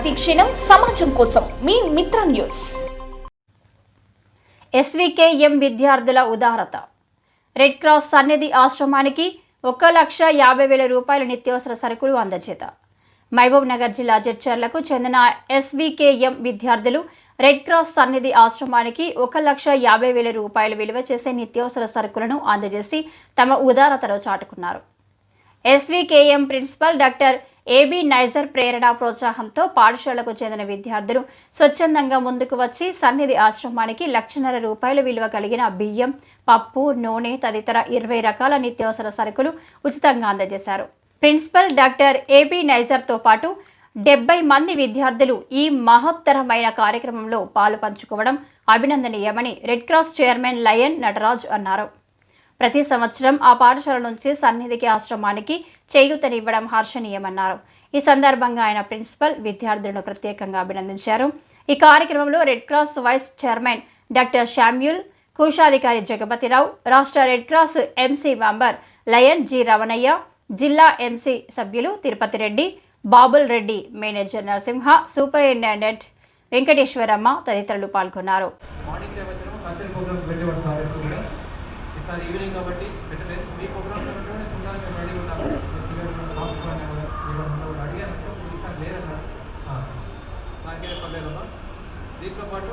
ప్రతిక్షణం సమాజం కోసం మీ మిత్ర న్యూస్. ఎస్వికేఎం విద్యార్థుల ఉదారత. రెడ్ క్రాస్ సన్నిధి ఆశ్రమానికి ఒక లక్ష యాభై వేల రూపాయల నిత్యావసర సరుకులు అందజేత మహబూబ్ నగర్ జిల్లా జడ్చర్లకు చెందిన ఎస్వికేఎం విద్యార్థులు రెడ్ క్రాస్ సన్నిధి ఆశ్రమానికి ఒక లక్ష యాభై వేల రూపాయలు విలువ చేసే నిత్యావసర సరుకులను అందజేసి తమ ఉదారతలో చాటుకున్నారు. SVKM principal doctor AB Nizar ప్రేరణ ప్రోత్సాహంతో పాఠశాలకు చెందిన విద్యార్థులు స్వచ్ఛందంగా ముందుకు వచ్చి సన్నిధి ఆశ్రమానికి లక్షన్నర రూపాయల విలువ కలిగిన బియ్యం పప్పు నూనె తదితర ఇరవై రకాల నిత్యావసర సరుకులు ఉచితంగా అందజేశారు. ప్రిన్సిపల్ డాక్టర్ ఏబీ నైజర్తో పాటు డెబ్బై మంది విద్యార్థులు ఈ మహత్తరమైన కార్యక్రమంలో పాలు పంచుకోవడం అభినందనీయమని red cross chairman lion Nataraj అన్నారు. ప్రతి సంవత్సరం ఆ పాఠశాల నుంచి సన్నిధికి ఆశ్రమానికి చేయూతనివ్వడం హర్షణీయమన్నారు. ఈ సందర్భంగా ఆయన ప్రిన్సిపల్ విద్యార్థులను ప్రత్యేకంగా అభినందించారు. ఈ కార్యక్రమంలో red cross vice chairman doctor Samuel కోశాధికారి జగపతిరావు రాష్ట్ర red cross MC member lion G Ramanaiah జిల్లా ఎంసీ సభ్యులు తిరుపతి రెడ్డి బాబుల్ రెడ్డి మేనేజర్ నరసింహ సూపరింటెండెంట్ వెంకటేశ్వరమ్మ తదితరులు పాల్గొన్నారు. ఈసారి ఈవినింగ్ కాబట్టి పెట్టలేదు మీ ప్రోగ్రామ్స్ అన్నట్టు నేను చూడాలని మేము రెడీ ఉన్నాము సాంగ్స్ కానీ అడిగాను ఈసారి లేదన్నారు నాకేం పర్లేదమ్మా దీంతో పాటు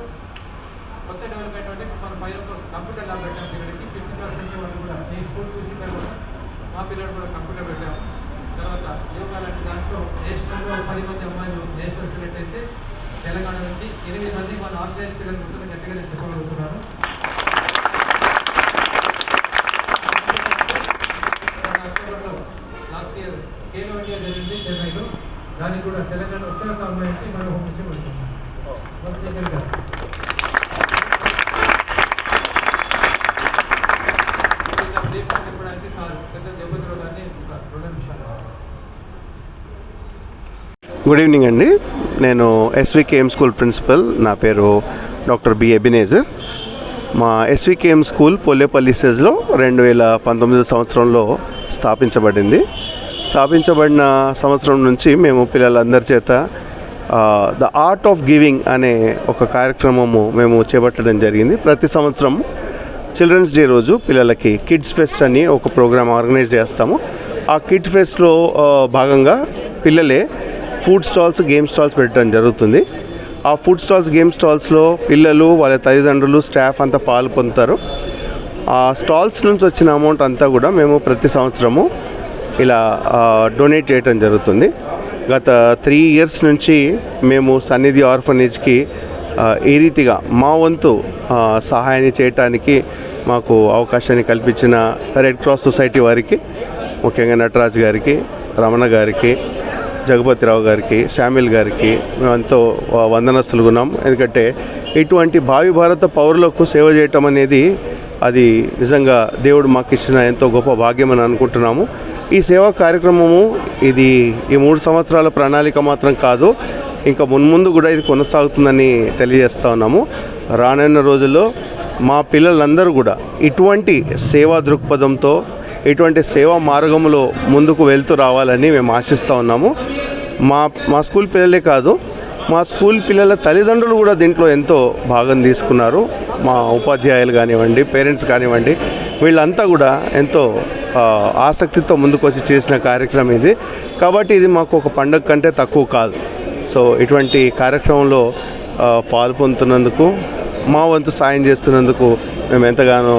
కొత్త డెవలప్మెంట్ అంటే మన పైన కంప్యూటర్ ల్యాబ్ పెట్టాం పిల్లలకి ఫిఫ్త్ క్లాస్ నుంచి వాళ్ళు కూడా మీ స్కూల్ చూసిన తర్వాత మా పిల్లలు కూడా కంప్యూటర్ పెట్టాము తర్వాత యోగా లాంటి దాంట్లో నేషనల్గా పది మంది అమ్మాయిలు నేషనల్ సెలెక్ట్ అయితే తెలంగాణ నుంచి ఎనిమిది మంది మన ఆర్గనైజ్ పిల్లలు గుర్తున్న గట్టిగా నేను చెప్పగలుగుతున్నాను. దానికి కూడా తెలంగాణ ఒకే ఒక అమ్మాయికి మనం గారు. చెప్పడానికి సార్ పెద్ద కానీ రెండు నిమిషాలు. గుడ్ ఈవినింగ్ అండి. నేను ఎస్వికేఎం స్కూల్ ప్రిన్సిపల్ నా పేరు డాక్టర్ బి ఎబినేజర్. మా ఎస్వికేఎం స్కూల్ పొల్లేపల్లి సెజ్లో రెండు వేల పంతొమ్మిది సంవత్సరంలో స్థాపించబడింది. స్థాపించబడిన సంవత్సరం నుంచి మేము పిల్లలందరి చేత ద ఆర్ట్ ఆఫ్ గివింగ్ అనే ఒక కార్యక్రమము మేము చేపట్టడం జరిగింది. ప్రతి సంవత్సరం చిల్డ్రన్స్ డే రోజు పిల్లలకి కిడ్స్ ఫెస్ట్ అని ఒక ప్రోగ్రామ్ ఆర్గనైజ్ చేస్తాము. ఆ కిడ్స్ ఫెస్ట్లో భాగంగా పిల్లలే ఫుడ్ స్టాల్స్ గేమ్ స్టాల్స్ పెట్టడం జరుగుతుంది. ఆ ఫుడ్ స్టాల్స్ గేమ్ స్టాల్స్లో పిల్లలు వాళ్ళ తల్లిదండ్రులు స్టాఫ్ అంతా పాలు పొందుతారు. ఆ స్టాల్స్ నుంచి వచ్చిన అమౌంట్ అంతా కూడా మేము ప్రతి సంవత్సరము ఇలా డొనేట్ చేయటం జరుగుతుంది. గత త్రీ ఇయర్స్ నుంచి మేము సన్నిధి ఆర్ఫనేజ్కి ఈ రీతిగా మా వంతు సహాయాన్ని చేయటానికి మాకు అవకాశాన్ని కల్పించిన రెడ్ క్రాస్ సొసైటీ వారికి ముఖ్యంగా నటరాజ్ గారికి రమణ గారికి జగపతిరావు గారికి శామిల్ గారికి మేమంతో వందనస్తులు ఉన్నాం. ఎందుకంటే ఇటువంటి భావి భారత పౌరులకు సేవ చేయటం అనేది అది నిజంగా దేవుడు మాకు ఇచ్చిన ఎంతో గొప్ప భాగ్యం అని అనుకుంటున్నాము. ఈ సేవా కార్యక్రమము ఇది ఈ మూడు సంవత్సరాల ప్రణాళిక మాత్రం కాదు ఇంకా మున్ముందు కూడా ఇది కొనసాగుతుందని తెలియజేస్తా ఉన్నాము. రానున్న రోజుల్లో మా పిల్లలందరూ కూడా ఇటువంటి సేవా దృక్పథంతో ఇటువంటి సేవా మార్గంలో ముందుకు వెళ్తూ రావాలని మేము ఆశిస్తూ ఉన్నాము. మా మా స్కూల్ పిల్లలే కాదు మా స్కూల్ పిల్లల తల్లిదండ్రులు కూడా దీంట్లో ఎంతో భాగం తీసుకున్నారు. మా ఉపాధ్యాయులు కానివ్వండి పేరెంట్స్ కానివ్వండి వీళ్ళంతా కూడా ఎంతో ఆసక్తితో ముందుకొచ్చి చేసిన కార్యక్రమం ఇది. కాబట్టి ఇది మాకు ఒక పండుగ కంటే తక్కువ కాదు. సో ఇటువంటి కార్యక్రమంలో పాల్పొందుతున్నందుకు పాలు పొందుతున్నందుకు మా వంతు సాయం చేస్తున్నందుకు మేము ఎంతగానో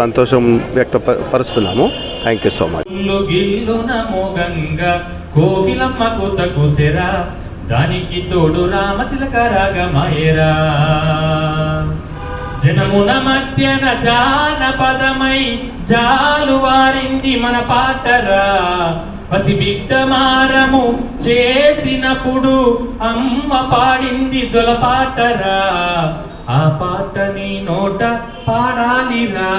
సంతోషం వ్యక్తపరుస్తున్నాము. Thank you so much Kokilamma కొత్త కుసెరా దానికి తోడు రామచిలక రాగమయరా జనమున మధ్యన జానపదమై జాలు వారింది మన పాటరా. పసిబిడ్డ మారము చేసినప్పుడు అమ్మ పాడింది జొలపాటరా ఆ పాటని నోట పాడాలిరా.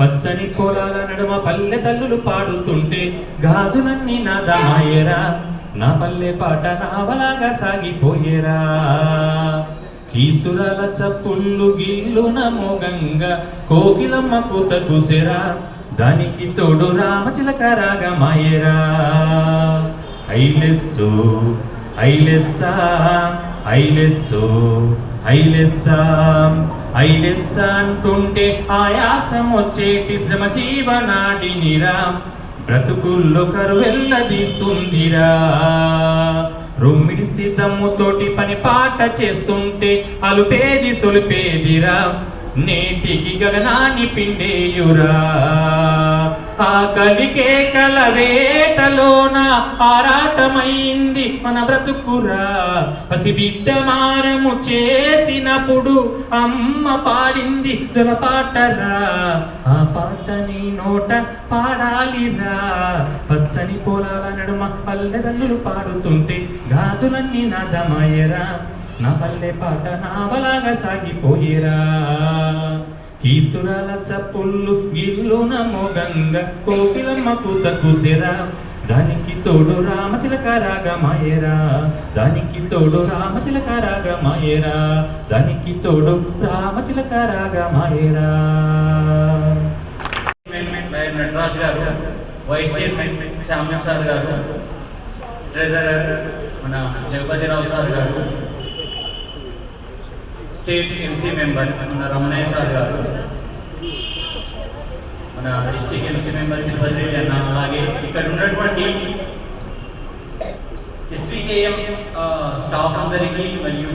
పచ్చని పొలాల నడుమ పల్లె తల్లులు పాడుతుంటే గాజులన్నీ నాదమాయరా. నా పల్లె పాట నావలాగా సాగిపోయేరా. కీచురాల చప్పుళ్ళు గిల్లున మోగంగా కోకిలమ్మ కూత చూసేరా. దానికి తోడు రామచిలక రాగమాయేరా. ఐలెస్సు ఐలెస్సా ఐలెస్సో ఐలెస్స ఐలెస్సా అంటుంటే ఆయాసం వచ్చేటి శ్రమ జీవనాడినిరా బ్రతుకుల్లో కరువెల్లదీస్తుందిరా రొమ్మిడి సిద్ధముతోటి పని పాట చేస్తుంటే అలుపేది సొలిపేదిరా. నేటికి గగనాన్ని పిండేయురా. ఆకలికే కల వేటలోన ఆరాటమైంది మన బ్రతుకురా. పసిబిడ్డ మారము చేసినప్పుడు అమ్మ పాడింది జలపాటరా ఆ పాటని నోట పాడాలిరా. పచ్చని పొలాల నడుమ పల్లెదల్లులు పాడుతుంటే గాజులన్నీ నాదమాయరా నా పల్లె పాట నావలాగా సాగిపోయేరా. కీచురాల చప్పుళ్ళు ఇల్లున మోగంగ కోకిలమ్మ కూత కుసిరా. దానికి తోడు రామచిలక రాగమాయరా దానికి తోడు రామచిలక రాగమాయరా దానికి తోడు రామచిలక రాగమాయరా చైర్మన్ నటరాజ్ గారు వైస్ చైర్మన్ శ్యామ్య సార్ గారు ట్రెజరర్ మన జగపతిరావు సార్ గారు స్టేట్ ఎంసీ మెంబర్ మన రమణయ్య సార్ గారు మన district MC member Tirupati Reddy అన్న అలాగే ఇక్కడ ఉన్నటువంటి ఎస్వికేఎం స్టాఫ్ అందరికీ మరియు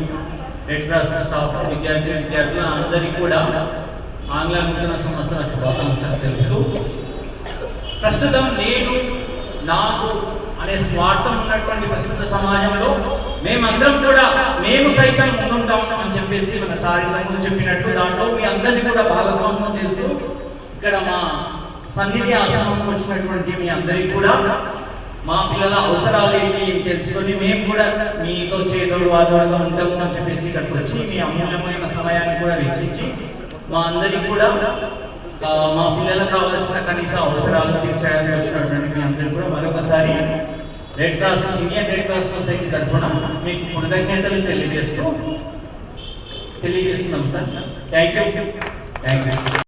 రెడ్ క్రాస్ స్టాఫ్ విద్యార్థి విద్యార్థుల అందరికీ కూడా ఆంగ్ల నూతన సంవత్సర శుభాకాంక్షలు తెలుపుతూ ప్రస్తుతం నేను నాకు అనే స్వార్థం ఉన్నటువంటి ప్రస్తుత సమాజంలో మేమందరం కూడా మేము సైతం చెప్పేసి మన సారి ముందు చెప్పినట్టు దాంట్లో మీ అందరినీ కూడా భాగస్వామ్యం చేస్తూ ఇక్కడ మా సన్నిధి ఆశ్రమంకి వచ్చినటువంటి మీ అందరికీ కూడా మా పిల్లల అవసరాలు ఏంటి తెలుసుకొని మేము కూడా మీతో చేదోడు వాదోడుగా ఉండము అని చెప్పేసి ఇక్కడికి వచ్చి మీ అమూల్యమైన సమయాన్ని కూడా వెచ్చించి మా అందరికీ కూడా మా పిల్లలకు కావాల్సిన కనీస అవసరాలు తీర్చడానికి వచ్చినటువంటి మీ అందరికీ కూడా మరొకసారి red cross Indian red cross society తరఫున మీకు కృతజ్ఞతలు తెలియజేస్తూ తెలియజేస్తున్నాం sir. Thank you thank you